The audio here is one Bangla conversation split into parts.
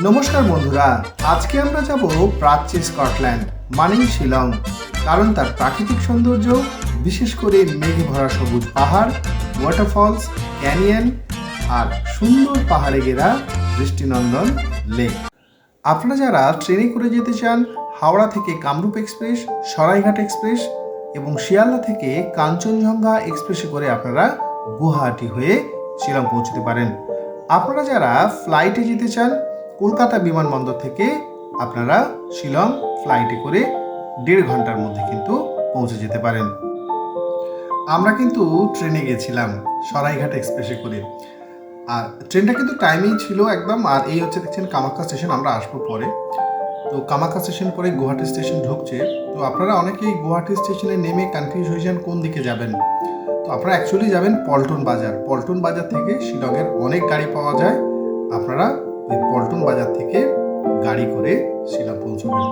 নমস্কার বন্ধুরা, আজকে আমরা যাব প্রাচ্যে স্কটল্যান্ড, মানেই শিলং, কারণ তার প্রাকৃতিক সৌন্দর্য, বিশেষ করে মেঘে ভরা সবুজ পাহাড় ওয়াটারফলস ক্যানিয়ন আর সুন্দর পাহাড়ে ঘেরা দৃষ্টিনন্দন লেক আপনারা যারা ট্রেনে করে যেতে চান, হাওড়া থেকে কামরূপ এক্সপ্রেস, সরাইঘাট এক্সপ্রেস এবং শিয়ালদা থেকে কাঞ্চনজঙ্ঘা এক্সপ্রেসে করে আপনারা গুয়াহাটি হয়ে শিলং পৌঁছতে পারেন। আপনারা যারা ফ্লাইটে যেতে চান কলকাতা বিমানবন্দর থেকে আপনারা শিলং ফ্লাইটে করে দেড় ঘণ্টার মধ্যে কিন্তু পৌঁছে যেতে পারেন। আমরা কিন্তু ট্রেনে গেছিলাম সরাইঘাট এক্সপ্রেসে করে। আর ট্রেনটা কিন্তু টাইমেই ছিল একদম, আর এই হচ্ছে দেখছেন কামাখ্যা স্টেশন আমরা আসব পরে। তো কামাখ্যা স্টেশন পরে গুয়াহাটি স্টেশন ঢুকছে। তো আপনারা অনেকেই গুয়াহাটি স্টেশনে নেমে কনফিউজ হয়ে যান কোন দিকে যাবেন। তো আপনারা অ্যাকচুয়ালি যাবেন পল্টন বাজার। পল্টন বাজার থেকে শিলংয়ের অনেক গাড়ি পাওয়া যায়। আপনারা ওই পল্টন বাজার থেকে গাড়ি করে শিলং পৌঁছবেন।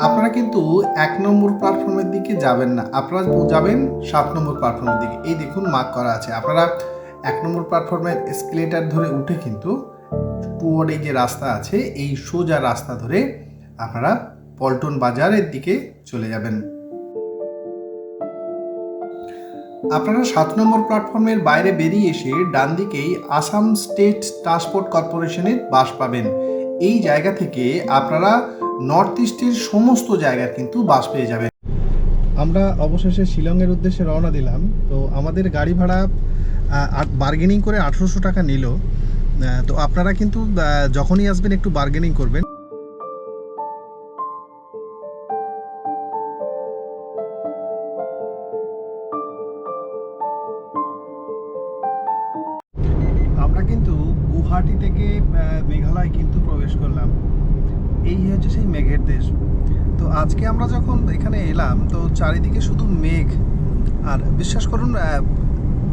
আপনারা কিন্তু এক নম্বর প্ল্যাটফর্মের দিকে যাবেন না। আপনারা যাবেন সাত নম্বর প্ল্যাটফর্মের দিকে। এই দেখুন মার্ক করা আছে। আপনারা এক নম্বর প্ল্যাটফর্মের এসকেলেটার ধরে উঠে কিন্তু টুয়ার্ড এই যে রাস্তা আছে, এই সোজা রাস্তা ধরে আপনারা পল্টন বাজারের দিকে চলে যাবেন। আপনারা সাত নম্বর প্ল্যাটফর্মের বাইরে বেরিয়ে এসে ডান দিকেই আসাম স্টেট ট্রান্সপোর্ট কর্পোরেশনের বাস পাবেন। এই জায়গা থেকে আপনারা নর্থ ইস্টের সমস্ত জায়গার কিন্তু বাস পেয়ে যাবেন। আমরা অবশেষে শিলংয়ের উদ্দেশ্যে রওনা দিলাম। তো আমাদের গাড়ি ভাড়া বার্গেনিং করে আঠেরোশো টাকা নিল। তো আপনারা কিন্তু যখনই আসবেন একটু বার্গেনিং করবেন। করলাম। এই হচ্ছে সেই মেঘের দেশ। তো আজকে আমরা যখন এখানে এলাম, তো চারিদিকে শুধু মেঘ। আর বিশ্বাস করুন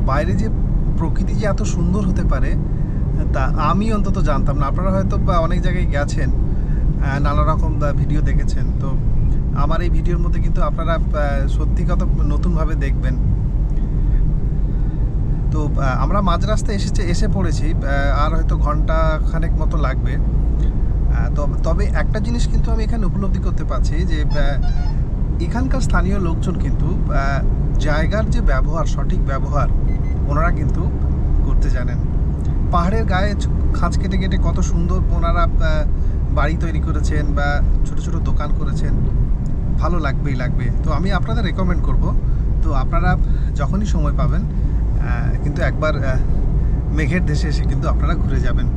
বাইরে যে প্রকৃতি যে এত সুন্দর হতে পারে, তা আমি অন্তত জানতাম না। আপনারা হয়তো অনেক জায়গায় গেছেন নানা রকম ভিডিও দেখেছেন। তো আমার এই ভিডিওর মধ্যে কিন্তু আপনারা সত্যি কত নতুনভাবে দেখবেন। তো আমরা মাঝ রাস্তায় এসেছে, এসে পড়েছি আর হয়তো ঘণ্টা খানেক মতো লাগবে। তবে একটা জিনিস কিন্তু আমি এখানে উপলব্ধি করতে পারছি যে এখানকার স্থানীয় লোকজন কিন্তু জায়গার যে ব্যবহার, সঠিক ব্যবহার, ওনারা কিন্তু করতে জানেন। পাহাড়ের গায়ে খাঁজ কেটে কেটে কত সুন্দর ওনারা বাড়ি তৈরি করেছেন বা ছোট ছোট দোকান করেছেন। ভালো লাগবেই লাগবে। তো আমি আপনাদের রেকমেন্ড করব। তো আপনারা যখনই সময় পাবেন কিন্তু একবার মেঘের দেশে এসে কিন্তু আপনারা ঘুরে যাবেন।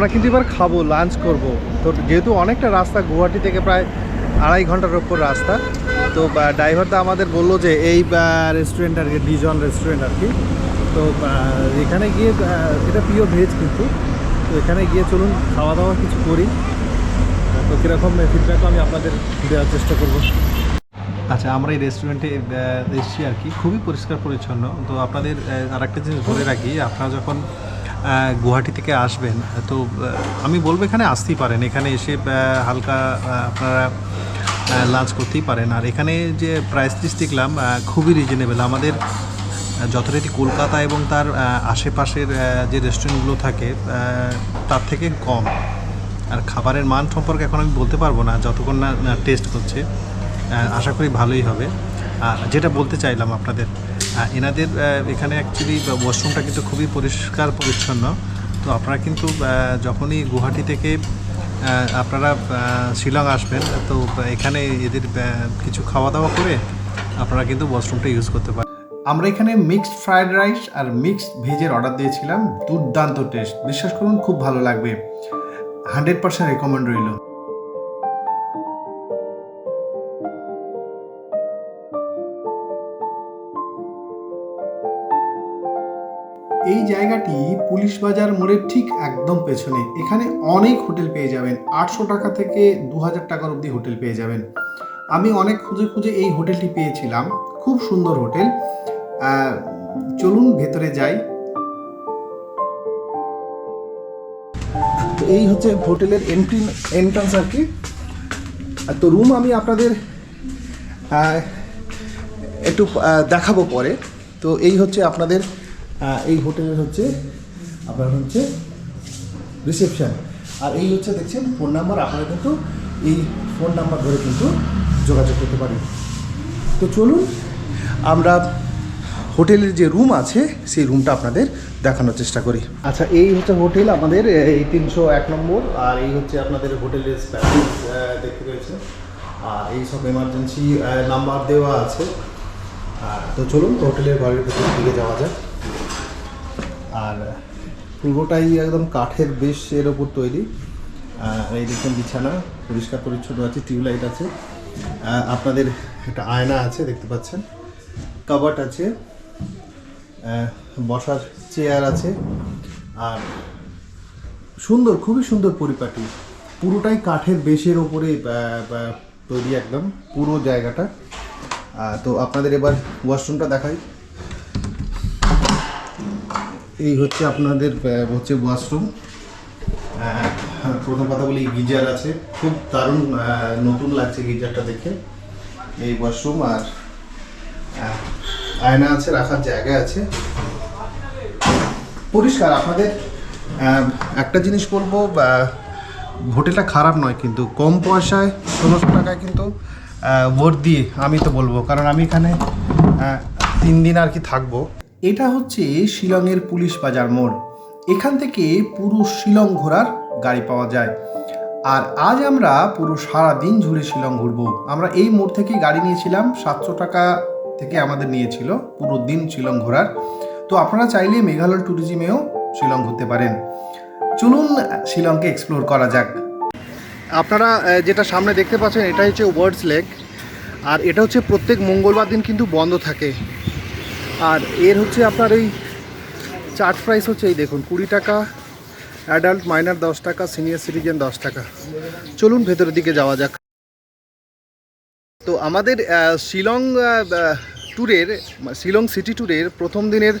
আমরা কিন্তু এবার খাব লাঞ্চ করব। তো যেহেতু অনেকটা রাস্তা, গুয়াহাটি থেকে প্রায় আড়াই ঘণ্টার ওপর রাস্তা, তো ড্রাইভারদা আমাদের বলল যে এই রেস্টুরেন্ট আর কি ডিজন রেস্টুরেন্ট আর কি। তো এখানে গিয়ে এটা পিওর ভেজ কিন্তু। তো এখানে গিয়ে চলুন খাওয়া দাওয়া কিছু করি। তো কীরকম ফিডব্যাকও আমি আপনাদের দেওয়ার চেষ্টা করব। আচ্ছা আমরা এই রেস্টুরেন্টে এসেছি আর কি। খুবই পরিষ্কার পরিচ্ছন্ন তো আপনাদের আর একটা জিনিস বলে রাখি, আপনারা যখন গুয়াহাটি থেকে আসবেন, তো আমি বলব এখানে আসতেই পারেন। এখানে এসে হালকা আপনারা লাঞ্চ করতেই পারেন। আর এখানে যে প্রাইস লিস্ট দেখলাম খুবই রিজনেবল আমাদের যথারীতি কলকাতা এবং তার আশেপাশের যে রেস্টুরেন্টগুলো থাকে তার থেকে কম। আর খাবারের মান সম্পর্কে এখন আমি বলতে পারব না, যতক্ষণ না টেস্ট করছে। আশা করি ভালোই হবে। আর যেটা বলতে চাইলাম আপনাদের এনাদের এখানে অ্যাকচুয়ালি ওয়াশরুমটা কিন্তু খুবই পরিষ্কার, পরিচ্ছন্ন। তো আপনারা কিন্তু যখনই গুয়াহাটি থেকে আপনারা শিলং আসবেন, তো এখানে এদের কিছু খাওয়া দাওয়া করে আপনারা কিন্তু ওয়াশরুমটা ইউজ করতে পারেন। আমরা এখানে মিক্সড ফ্রায়েড রাইস আর মিক্সড ভেজের অর্ডার দিয়েছিলাম। দুর্দান্ত টেস্ট বিশ্বাস করুন, খুব ভালো লাগবে। হান্ড্রেড পার্সেন্ট রেকমেন্ড রইল। এই জায়গাটি পুলিশ বাজার মোড়ের ঠিক একদম পেছনে। এখানে অনেক হোটেল পেয়ে যাবেন। আটশো টাকা থেকে দু হাজার টাকার অবধি হোটেল পেয়ে যাবেন। আমি অনেক খুঁজে খুঁজে এই হোটেলটি পেয়েছিলাম। খুব সুন্দর হোটেল। চলুন ভেতরে যাই। তো এই হচ্ছে হোটেলের এন্ট্রি এন্ট্রান্স আর কি। তো রুম আমি আপনাদের একটু দেখাবো পরে। তো এই হচ্ছে আপনাদের এই হোটেলের হচ্ছে আপনার হচ্ছে রিসেপশান আর এই হচ্ছে দেখছেন ফোন নাম্বার আপনারা কিন্তু এই ফোন নাম্বার ধরে কিন্তু যোগাযোগ করতে পারেন। তো চলুন, আমরা হোটেলের যে রুম আছে, সেই রুমটা আপনাদের দেখানোর চেষ্টা করি। আচ্ছা এই হচ্ছে হোটেল আমাদের, এই তিনশো এক নম্বর, আর এই হচ্ছে আপনাদের হোটেলের প্যাকেজ দেখতে পেয়েছেন। আর এই সব এমার্জেন্সি নাম্বার দেওয়া আছে। আর তো চলুন, হোটেলের ঘরের ভেতর দিকে যাওয়া যাক। আর পুরোটাই একদম কাঠের বেশের ওপর তৈরি। এই দেখুন বিছানা, পরিষ্কার পরিচ্ছন্ন আছে, টিউবলাইট আছে। আপনাদের একটা আয়না আছে, দেখতে পাচ্ছেন। কাবাট আছে বসার চেয়ার আছে। আর সুন্দর, খুবই সুন্দর পরিপাটি। পুরোটাই কাঠের বেশের ওপরে তৈরি একদম পুরো জায়গাটা। তো আপনাদের এবার ওয়াশরুমটা দেখাই। এই হচ্ছে আপনাদের হচ্ছে ওয়াশরুম প্রথম কথা বলি, গিজার আছে। খুব দারুণ নতুন লাগছে গিজারটা দেখে। এই ওয়াশরুম আর আয়না আছে, রাখার জায়গা আছে। পরিষ্কার, আপনাদের একটা জিনিস বলব হোটেলটা খারাপ নয়, কিন্তু কম পয়সায় ষোলোশো টাকায় কিন্তু ভোট দিয়ে আমি তো বলব। কারণ আমি এখানে তিন দিন আর কি থাকব। এটা হচ্ছে শিলংয়ের পুলিশ বাজার মোড়। এখান থেকে পুরো শিলং ঘোরার গাড়ি পাওয়া যায়। আর আজ আমরা পুরো সারা দিন জুড়ে শিলং ঘুরবো। আমরা এই মোড় থেকে গাড়ি নিয়েছিলাম, সাতশো টাকা থেকে আমাদের নিয়েছিল। পুরো দিন শিলং ঘোরার। তো আপনারা চাইলে মেঘালয় ট্যুরিজমেও শিলং ঘুরতে পারেন। চলুন, শিলংকে এক্সপ্লোর করা যাক। আপনারা যেটা সামনে দেখতে পাচ্ছেন এটা হচ্ছে ওয়ার্ডস লেক আর এটা হচ্ছে প্রত্যেক মঙ্গলবার দিন কিন্তু বন্ধ থাকে। আর এর হচ্ছে আপনার এই চার্ট প্রাইস হচ্ছে এই দেখুন, কুড়ি টাকা অ্যাডাল্ট মাইনার দশ টাকা সিনিয়র সিটিজেন দশ টাকা। চলুন ভেতরের দিকে যাওয়া যাক। তো আমাদের শিলং ট্যুরের, শিলং সিটি ট্যুরের প্রথম দিনের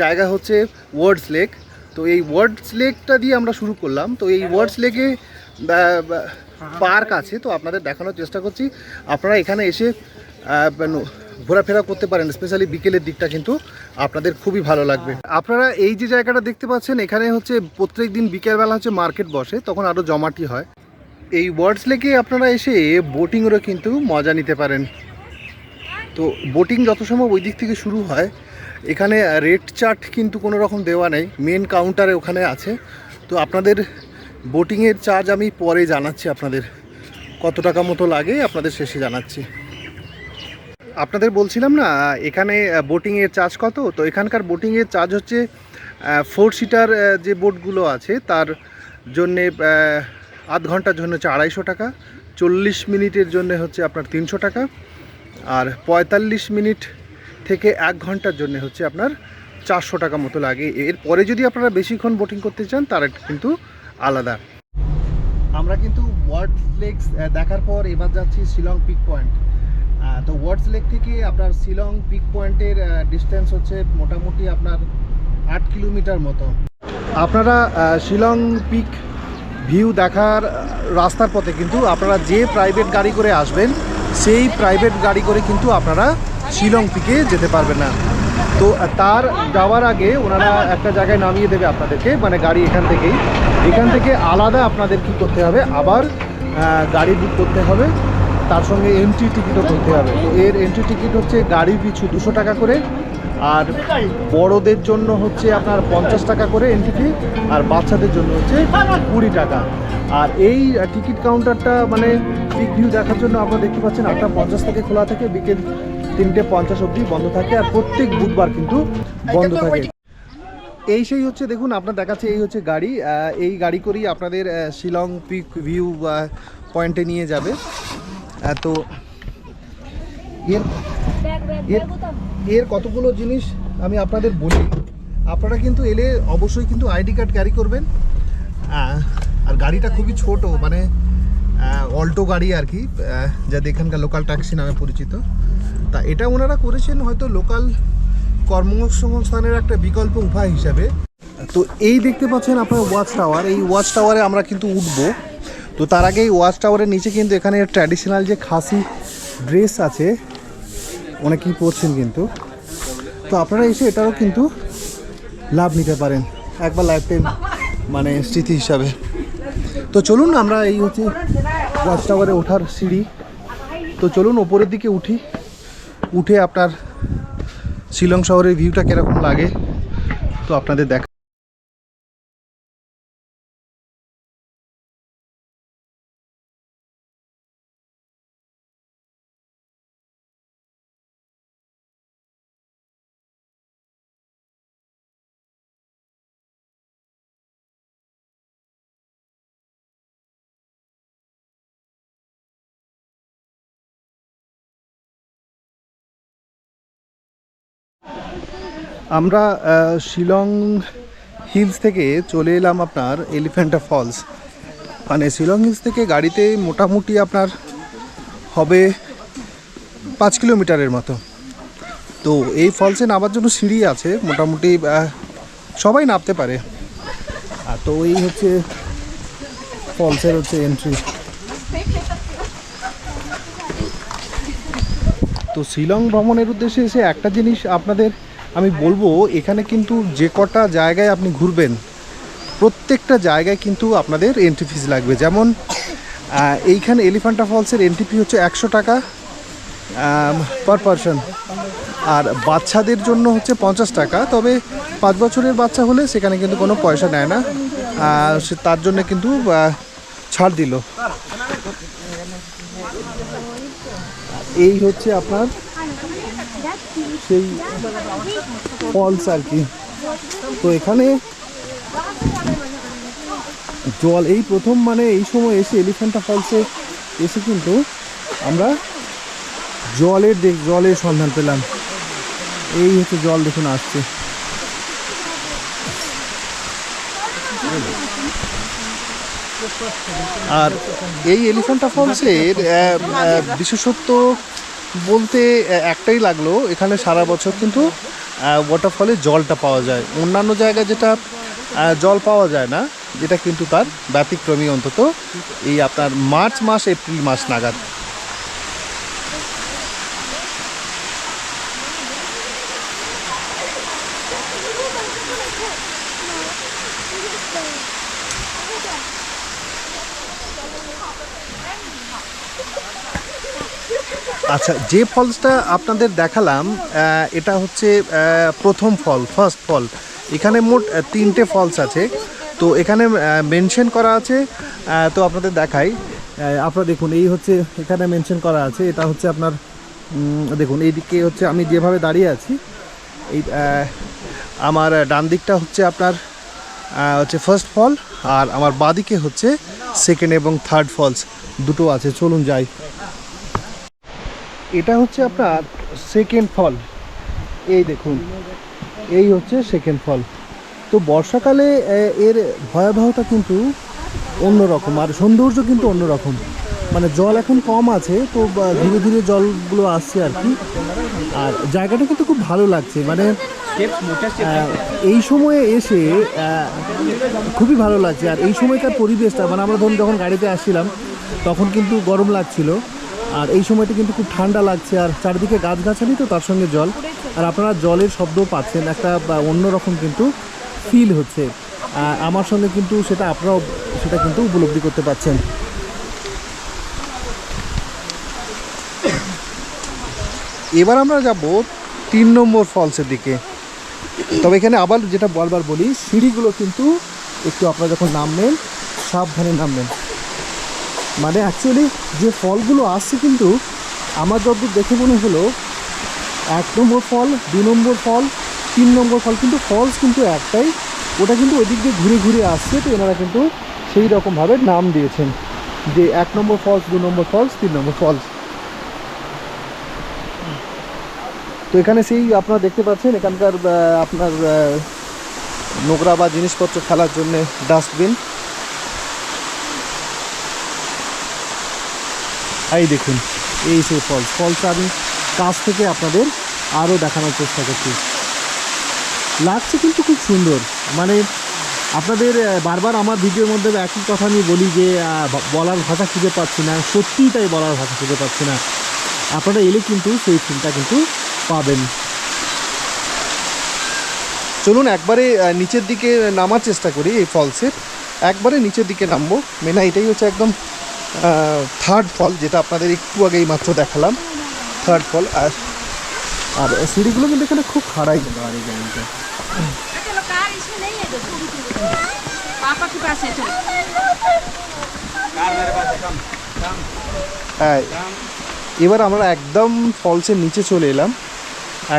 জায়গা হচ্ছে ওয়ার্ডস লেক তো এই ওয়ার্ডস লেকটা দিয়ে আমরা শুরু করলাম। তো এই ওয়ার্ডস লেকে পার্ক আছে। তো আপনাদের দেখানোর চেষ্টা করছি। আপনারা এখানে এসে ঘোরাফেরা করতে পারেন স্পেশালি বিকেলের দিকটা কিন্তু আপনাদের খুবই ভালো লাগবে। আপনারা এই যে জায়গাটা দেখতে পাচ্ছেন, এখানে হচ্ছে প্রত্যেক দিন বিকেলবেলা হচ্ছে মার্কেট বসে, তখন আরও জমাটি হয়। এই ওয়ার্ডস লেকে আপনারা এসে বোটিংয়েরও কিন্তু মজা নিতে পারেন। তো বোটিং যত সময় ওই দিক থেকে শুরু হয়। এখানে রেট চার্ট কিন্তু কোনো রকম দেওয়া নেই, মেন কাউন্টারে ওখানে আছে। তো আপনাদের বোটিংয়ের চার্জ আমি পরে জানাচ্ছি আপনাদের, কত টাকা মতো লাগে আপনাদের শেষে জানাচ্ছি। আপনাদের বলছিলাম না, এখানে বোটিংয়ের চার্জ কত? তো এখানকার বোটিংয়ের চার্জ হচ্ছে ফোর সিটার যে বোটগুলো আছে, তার জন্যে আধ ঘণ্টার জন্য হচ্ছে আড়াইশো টাকা, চল্লিশ মিনিটের জন্য হচ্ছে আপনার তিনশো টাকা, আর পঁয়তাল্লিশ মিনিট থেকে এক ঘণ্টার জন্য হচ্ছে আপনার চারশো টাকা মতো লাগে। এরপরে যদি আপনারা বেশিক্ষণ বোটিং করতে চান, তার কিন্তু আলাদা। আমরা কিন্তু ওয়ার্ডস লেক দেখার পর এবার যাচ্ছি শিলং পিক পয়েন্ট তো ওয়ার্ডস লেক থেকে আপনার শিলং পিক পয়েন্টের ডিস্টেন্স হচ্ছে মোটামুটি আপনার আট কিলোমিটার মতো। আপনারা শিলং পিক ভিউ দেখার রাস্তার পথে কিন্তু আপনারা যে প্রাইভেট গাড়ি করে আসবেন, সেই প্রাইভেট গাড়ি করে কিন্তু আপনারা শিলং পিকে যেতে পারবেন না। তো তার যাওয়ার আগে ওনারা একটা জায়গায় নামিয়ে দেবে আপনাদেরকে মানে গাড়ি এখান থেকেই। এখান থেকে আলাদা আপনাদের কি করতে হবে? আবার গাড়ি বুক করতে হবে। তার সঙ্গে এন্ট্রি টিকিটও করতে হবে। এর এন্ট্রি টিকিট হচ্ছে গাড়ি পিছু দুশো টাকা করে, আর বড়দের জন্য হচ্ছে আপনার পঞ্চাশ টাকা করে এন্ট্রি ফি আর বাচ্চাদের জন্য হচ্ছে কুড়ি টাকা। আর এই টিকিট কাউন্টারটা মানে পিক ভিউ দেখার জন্য আপনারা দেখতে পাচ্ছেন আটটা পঞ্চাশ থেকে খোলা থাকে, বিকেল তিনটে পঞ্চাশ অবধি বন্ধ থাকে, আর প্রত্যেক বুধবার কিন্তু বন্ধ থাকে। এই সেই হচ্ছে দেখুন, আপনার দেখাচ্ছে এই হচ্ছে গাড়ি এই গাড়ি করেই আপনাদের শিলং পিক ভিউ পয়েন্টে নিয়ে যাবে। তো এর এর এর কতগুলো জিনিস আমি আপনাদের বলি। আপনারা কিন্তু এলে অবশ্যই কিন্তু আইডি কার্ড ক্যারি করবেন। আর গাড়িটা খুবই ছোট মানে অল্টো গাড়ি আর কি যাদের এখানকার লোকাল ট্যাক্সি নামে পরিচিত। তা এটা ওনারা করেছেন হয়তো লোকাল কর্মসংস্থানের একটা বিকল্প উপায় হিসাবে। তো এই দেখতে পাচ্ছেন আপনার ওয়াচ টাওয়ার। এই ওয়াচ টাওয়ারে আমরা কিন্তু উঠবো। তো তার আগে এই ওয়াচ টাওয়ারের নিচে কিন্তু এখানে ট্র্যাডিশনাল যে খাসি ড্রেস আছে, অনেকেই পরছেন কিন্তু। তো আপনারা এসে এটারও কিন্তু লাভ নিতে পারেন, একবার লাইফ টাইম মানে স্মৃতি হিসাবে। তো চলুন আমরা এই হচ্ছে ওয়াচ টাওয়ারে ওঠার সিঁড়ি। তো চলুন ওপরের দিকে উঠি, উঠে আপনার শিলং শহরের ভিউটা কীরকম লাগে, তো আপনাদের দেখা আমরা শিলং হিলস থেকে চলে এলাম আপনার এলিফ্যান্টা ফলস মানে শিলং হিলস থেকে গাড়িতে মোটামুটি আপনার হবে পাঁচ কিলোমিটারের মতো। তো এই ফলসে নামার জন্য সিঁড়ি আছে, মোটামুটি সবাই নামতে পারে। আর তো এই হচ্ছে ফলসের হচ্ছে এন্ট্রি তো শিলং ভ্রমণের উদ্দেশ্যে এসে একটা জিনিস আপনাদের আমি বলব, এখানে কিন্তু যে কটা জায়গায় আপনি ঘুরবেন, প্রত্যেকটা জায়গায় কিন্তু আপনাদের এন্ট্রি ফিস লাগবে। যেমন এইখানে এলিফ্যান্টা ফলসের এন্ট্রি ফি হচ্ছে একশো টাকা পার পারসন আর বাচ্চাদের জন্য হচ্ছে পঞ্চাশ টাকা, তবে পাঁচ বছরের বাচ্চা হলে সেখানে কিন্তু কোনো পয়সা নেয় না। সে তার জন্য কিন্তু ছাড় দিল। এই হচ্ছে আপনার সেই ফলস আর কি। তো এখানে জল, এই প্রথম মানে এই সময় এসে এলিফ্যান্টা ফলসে এসে কিন্তু আমরা জলের দেখ, জলের সন্ধান পেলাম। এই হচ্ছে জল দেখুন আসছে। আর এই এলিফ্যান্টা ফলসের বিশেষত্ব বলতে একটাই লাগল, এখানে সারা বছর কিন্তু ওয়াটারফলে জলটা পাওয়া যায়। অন্যান্য জায়গায় যেটা জল পাওয়া যায় না, যেটা কিন্তু তার ব্যতিক্রমী অন্তত এই আপনার মার্চ মাস, এপ্রিল মাস নাগাদ। আচ্ছা যে ফলসটা আপনাদের দেখালাম এটা হচ্ছে প্রথম ফল ফার্স্ট ফল। এখানে মোট তিনটে ফলস আছে। তো এখানে মেনশন করা আছে তো আপনাদের দেখাই। আপনারা দেখুন, এই হচ্ছে, এখানে মেনশন করা আছে। এটা হচ্ছে আপনার দেখুন, এইদিকে হচ্ছে আমি যেভাবে দাঁড়িয়ে আছি, এই আমার ডান দিকটা হচ্ছে আপনার হচ্ছে ফার্স্ট ফল, আর আমার বাদিকে হচ্ছে সেকেন্ড এবং থার্ড ফলস। দুটো আছে, চলুন যাই। এটা হচ্ছে আপনার সেকেন্ড ফল এই দেখুন, এই হচ্ছে সেকেন্ড ফল তো বর্ষাকালে এর ভয়াবহতা কিন্তু অন্যরকম আর সৌন্দর্য কিন্তু অন্যরকম। মানে জল এখন কম আছে, তো ধীরে ধীরে জলগুলো আসছে আর কি। আর জায়গাটা কিন্তু খুব ভালো লাগছে মানে এই সময়ে এসে খুবই ভালো লাগছে। আর এই সময়কার পরিবেশটা মানে আমরা ধরুন যখন গাড়িতে আসছিলাম, তখন কিন্তু গরম লাগছিল। আর এই সময়টা কিন্তু খুব ঠান্ডা লাগছে, আর চারিদিকে গাছগাছালি তো তার সঙ্গে জল। আর আপনারা জলের শব্দ পাচ্ছেন, একটা অন্যরকম কিন্তু ফিল হচ্ছে। আমার সঙ্গে কিন্তু সেটা আপনারাও, সেটা কিন্তু উপলব্ধি করতে পারছেন। এবার আমরা যাব তিন নম্বর ফলসের দিকে। তবে এখানে আবার যেটা বারবার বলি, সিঁড়িগুলো কিন্তু একটু আপনারা যখন নামবেন, সাবধানে নামবেন। মানে অ্যাকচুয়ালি যে ফলগুলো আসছে কিন্তু আমার যতদূর দেখে মনে হলো, এক নম্বর ফল, দু নম্বর ফল, তিন নম্বর ফল কিন্তু ফলস কিন্তু একটাই। ওটা কিন্তু ওই দিক দিয়ে ঘুরে ঘুরে আসছে, তো এনারা কিন্তু সেই রকমভাবে নাম দিয়েছেন যে এক নম্বর ফলস দু নম্বর ফলস তিন নম্বর ফলস তো এখানে সেই আপনারা দেখতে পাচ্ছেন, এখানকার আপনার নোংরা বা জিনিসপত্র ফেলার জন্য ডাস্টবিন এই দেখুন, এই সেই ফলস ফলস আমি কাছ থেকে আপনাদের আরও দেখানোর চেষ্টা করছি। লাগছে কিন্তু খুব সুন্দর। মানে আপনাদের বারবার আমার ভিডিওর মধ্যে একই কথা আমি বলি যে বলার ভাষা খুঁজে পাচ্ছি না। সত্যিই তাই বলার ভাষা খুঁজে পাচ্ছি না। আপনারা এলে কিন্তু সেই ফিলটা কিন্তু পাবেন। চলুন একবারে নিচের দিকে নামার চেষ্টা করি এই ফলসের একবারে নিচের দিকে নামবো। মেনা, এটাই হচ্ছে একদম থার্ড ফল যেটা আপনাদের একটু আগেই মাত্র দেখালাম। থার্ড ফল আর আর সিঁড়িগুলো কিন্তু এখানে খুব খাড়াই। এবার আমরা একদম ফলসের নিচে চলে এলাম।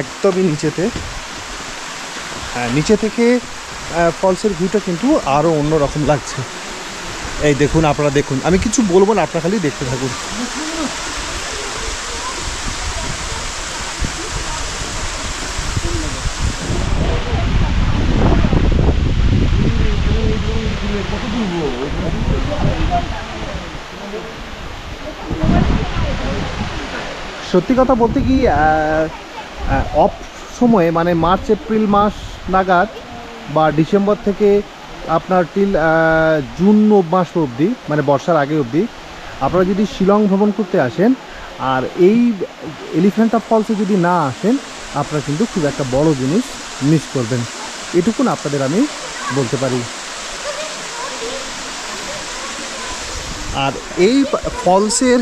একদমই নিচেতে। হ্যাঁ নিচে থেকে ফলসের ভিউটা কিন্তু আরও অন্যরকম লাগছে। এই দেখুন, আপনারা দেখুন। আমি কিছু বলব না, আপনারা খালি দেখতে থাকুন। সত্যি কথা বলতে কি অফ সময়ে মানে মার্চ, এপ্রিল মাস নাগাদ বা ডিসেম্বর থেকে আপনার টিল জুন মাস অবধি মানে বর্ষার আগে অবধি, আপনারা যদি শিলং ভ্রমণ করতে আসেন, আর এই এলিফ্যান্টা ফলসে যদি না আসেন, আপনারা কিন্তু খুব একটা বড় জিনিস মিস করবেন। এটুকুন আপনাদের আমি বলতে পারি। আর এই ফলসের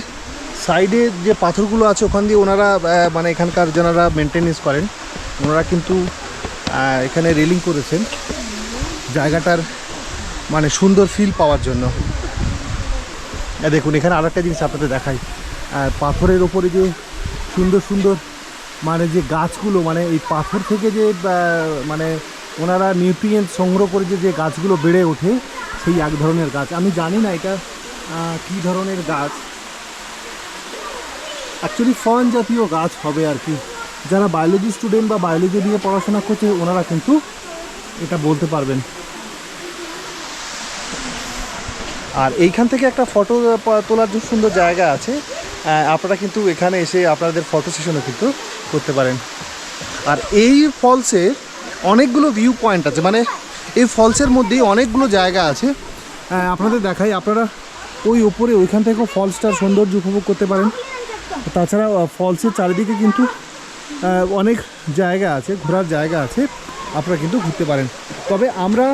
সাইডে যে পাথরগুলো আছে, ওখান দিয়ে ওনারা মানে এখানকার যারা মেনটেনেন্স করেন, ওনারা কিন্তু এখানে রেলিং করেছেন। জায়গাটার মানে সুন্দর ফিল পাওয়ার জন্য। দেখুন, এখানে আর একটা জিনিস আপনাদের দেখাই। পাথরের ওপরে যে সুন্দর সুন্দর মানে যে গাছগুলো মানে এই পাথর থেকে যে মানে ওনারা নিউট্রিয়েন্ট সংগ্রহ করে যে যে গাছগুলো বেড়ে ওঠে, সেই এক ধরনের গাছ। আমি জানি না এটা কী ধরনের গাছ। অ্যাকচুয়ালি ফন জাতীয় গাছ হবে আর কি। যারা বায়োলজি স্টুডেন্ট বা বায়োলজি নিয়ে পড়াশোনা করছে, ওনারা কিন্তু এটা বলতে পারবেন। আর এইখান থেকে একটা ফটো তোলার জন্য সুন্দর জায়গা আছে আপনারা কিন্তু এখানে এসে আপনাদের ফটো সেশনও কিন্তু করতে পারেন। আর এই ফলসে অনেকগুলো ভিউ পয়েন্ট আছে মানে এই ফলসের মধ্যেই অনেকগুলো জায়গা আছে। আপনাদের দেখাই, আপনারা ওই ওপরে ওইখান থেকেও ফলসটার সৌন্দর্য উপভোগ করতে পারেন। তাছাড়া ফলসের চারিদিকে কিন্তু অনেক জায়গা আছে, ঘোরার জায়গা আছে, আপনারা কিন্তু ঘুরতে পারেন। তবে আমরা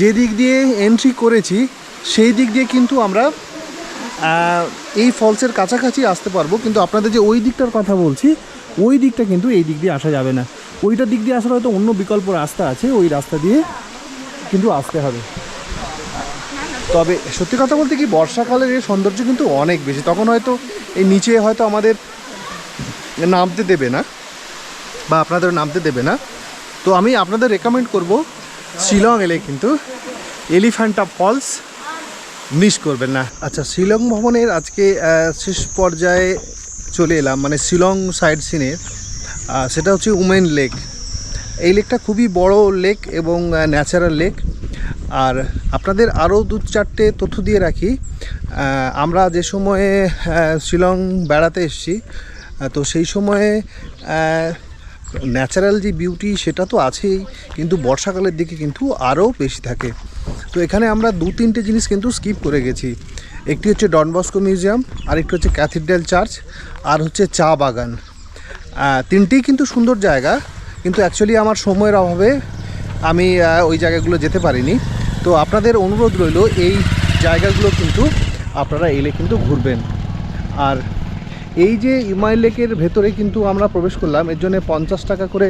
যে দিক দিয়ে এন্ট্রি করেছি সেই দিক দিয়ে কিন্তু আমরা এই ফলসের কাছাকাছি আসতে পারব। কিন্তু আপনাদের যে ওই দিকটার কথা বলছি, ওই দিকটা কিন্তু এই দিক দিয়ে আসা যাবে না। ওইটার দিক দিয়ে আসার হয়তো অন্য বিকল্প রাস্তা আছে, ওই রাস্তা দিয়ে কিন্তু আসতে হবে। তবে সত্যি কথা বলতে কি, বর্ষাকালের এই সৌন্দর্য কিন্তু অনেক বেশি। তখন হয়তো এই নিচে হয়তো আমাদের নামতে দেবে না, বা আপনাদের নামতে দেবে না। তো আমি আপনাদের রেকমেন্ড করব, শিলং এলে কিন্তু এলিফ্যান্টা ফলস মিস করবেন না। আচ্ছা শিলং ভ্রমণের আজকে শেষ পর্যায়ে চলে এলাম মানে শিলং সাইড সিনের সেটা হচ্ছে উমেন লেক এই লেকটা খুবই বড় লেক এবং ন্যাচারাল লেক আর আপনাদের আরও দু চারটে তথ্য দিয়ে রাখি। আমরা যে সময়ে শিলং বেড়াতে এসেছি তো সেই সময়ে ন্যাচারাল যে বিউটি সেটা তো আছেই, কিন্তু বর্ষাকালের দিকে কিন্তু আরও বেশি থাকে। তো এখানে আমরা দু তিনটে জিনিস কিন্তু স্কিপ করে গেছি। একটি হচ্ছে ডনবস্কো মিউজিয়াম, আরেকটি হচ্ছে ক্যাথিড্রাল চার্চ, আর হচ্ছে চা বাগান। তিনটেই কিন্তু সুন্দর জায়গা, কিন্তু অ্যাকচুয়ালি আমার সময়ের অভাবে আমি ওই জায়গাগুলো যেতে পারিনি। তো আপনাদের অনুরোধ রইল, এই জায়গাগুলো কিন্তু আপনারা এলে কিন্তু ঘুরবেন। আর এই যে ইমাই লেকের ভেতরে কিন্তু আমরা প্রবেশ করলাম, এর জন্য পঞ্চাশ টাকা করে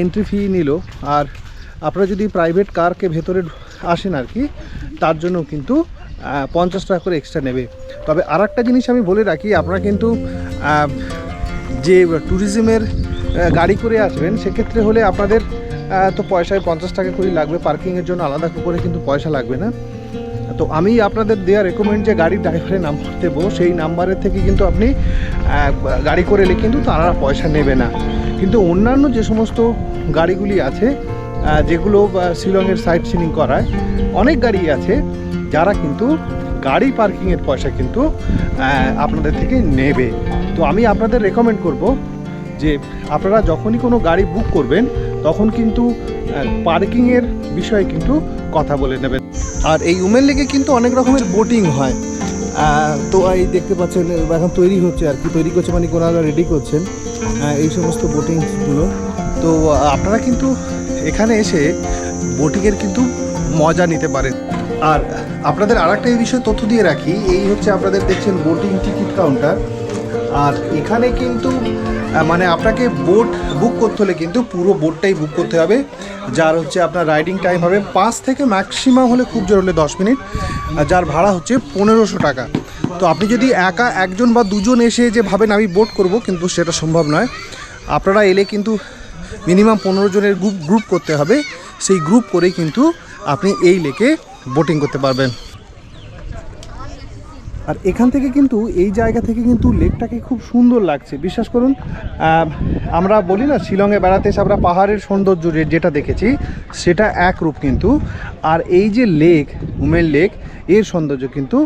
এন্ট্রি ফি নিল। আর আপনারা যদি প্রাইভেট কারকে ভেতরে আসেন আর কি, তার জন্য কিন্তু পঞ্চাশ টাকা করে এক্সট্রা নেবে। তবে আর একটা জিনিস আমি বলে রাখি, আপনারা কিন্তু যে ট্যুরিজমের গাড়ি করে আসবেন, সেক্ষেত্রে হলে আপনাদের তো পয়সায় পঞ্চাশ টাকা করেই লাগবে পার্কিংয়ের জন্য আলাদা করে কিন্তু পয়সা লাগবে না। তো আমি আপনাদের দেওয়া রেকমেন্ড যে গাড়ির ড্রাইভারের নাম্বার দেবো, সেই নাম্বারের থেকে কিন্তু আপনি গাড়ি করে এলে কিন্তু তারা পয়সা নেবে না। কিন্তু অন্যান্য যে সমস্ত গাড়িগুলি আছে যেগুলো শিলংয়ের সাইট সিনিং করায়, অনেক গাড়ি আছে যারা কিন্তু গাড়ি পার্কিংয়ের পয়সা কিন্তু আপনাদের থেকে নেবে। তো আমি আপনাদের রেকমেন্ড করব যে আপনারা যখনই কোনো গাড়ি বুক করবেন, তখন কিন্তু পার্কিংয়ের বিষয়ে কিন্তু কথা বলে নেবেন। আর এই উমেন লেকে কিন্তু অনেক রকমের বোটিং হয়। তো এই দেখতে পাচ্ছেন, এখন তৈরি হচ্ছে আর কি, তৈরি করছে মানে কোনারা রেডি করছেন এই সমস্ত বোটিংসগুলো তো আপনারা কিন্তু এখানে এসে বোটিংয়ের কিন্তু মজা নিতে পারেন। আর আপনাদের আর একটা এই বিষয়ে তথ্য দিয়ে রাখি, এই হচ্ছে আপনাদের দেখছেন বোটিং টিকিট কাউন্টার আর এখানে কিন্তু মানে আপনাকে বোট বুক করতে হলে কিন্তু পুরো বোটটাই বুক করতে হবে। যার হচ্ছে আপনার রাইডিং টাইম হবে পাঁচ থেকে ম্যাক্সিমাম হলে খুব জোর হলে দশ মিনিট যার ভাড়া হচ্ছে পনেরোশো টাকা। তো আপনি যদি একা একজন বা দুজন এসে যে ভাবেন আমি বোট করব, কিন্তু সেটা সম্ভব নয়। আপনারা এলে কিন্তু মিনিমাম পনেরো জনের গ্রুপ গ্রুপ করতে হবে। সেই গ্রুপ করেই কিন্তু আপনি এই লেকে বোটিং করতে পারবেন। আর এখান থেকে কিন্তু এই জায়গা থেকে কিন্তু লেকটাকে খুব সুন্দর লাগছে। বিশ্বাস করুন আমরা বলি না, শিলংয়ে বেড়াতে এসে আমরা পাহাড়ের সৌন্দর্য যেটা দেখেছি, সেটা এক রূপ কিন্তু। আর এই যে লেক, উমের লেক, এর সৌন্দর্য কিন্তু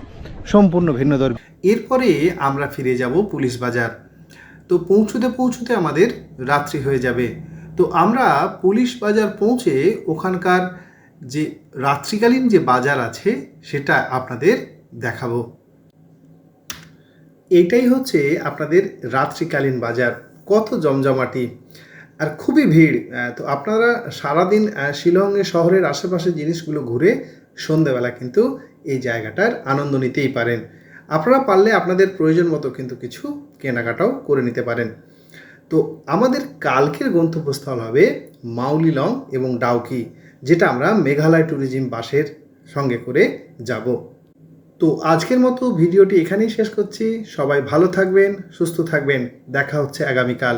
সম্পূর্ণ ভিন্ন ধর্মী। এরপরে আমরা ফিরে যাব পুলিশ বাজার। তো পৌঁছতে পৌঁছতে আমাদের রাত্রি হয়ে যাবে। তো আমরা পুলিশ বাজার পৌঁছে ওখানকার যে রাত্রিকালীন যে বাজার আছে, সেটা আপনাদের দেখাবো। এইটাই হচ্ছে আপনাদের রাত্রিকালীন বাজার। কত জমজমাটি আর খুবই ভিড়। তো আপনারা সারাদিন আহ, শিলংয়ের শহরের আশেপাশে জিনিসগুলো ঘুরে সন্ধেবেলা কিন্তু এই জায়গাটার আনন্দ নিতেই পারেন। আপনারা পারলে আপনাদের প্রয়োজন মতো কিন্তু কিছু কেনাকাটাও করে নিতে পারেন। তো আমাদের কালকের গন্তব্যস্থল হবে মাউলিলং এবং ডাউকি যেটা আমরা মেঘালয় ট্যুরিজম বাসের সঙ্গে করে যাব। তো আজকের মতো ভিডিওটি এখানেই শেষ করছি। সবাই ভালো থাকবেন, সুস্থ থাকবেন। দেখা হচ্ছে আগামীকাল।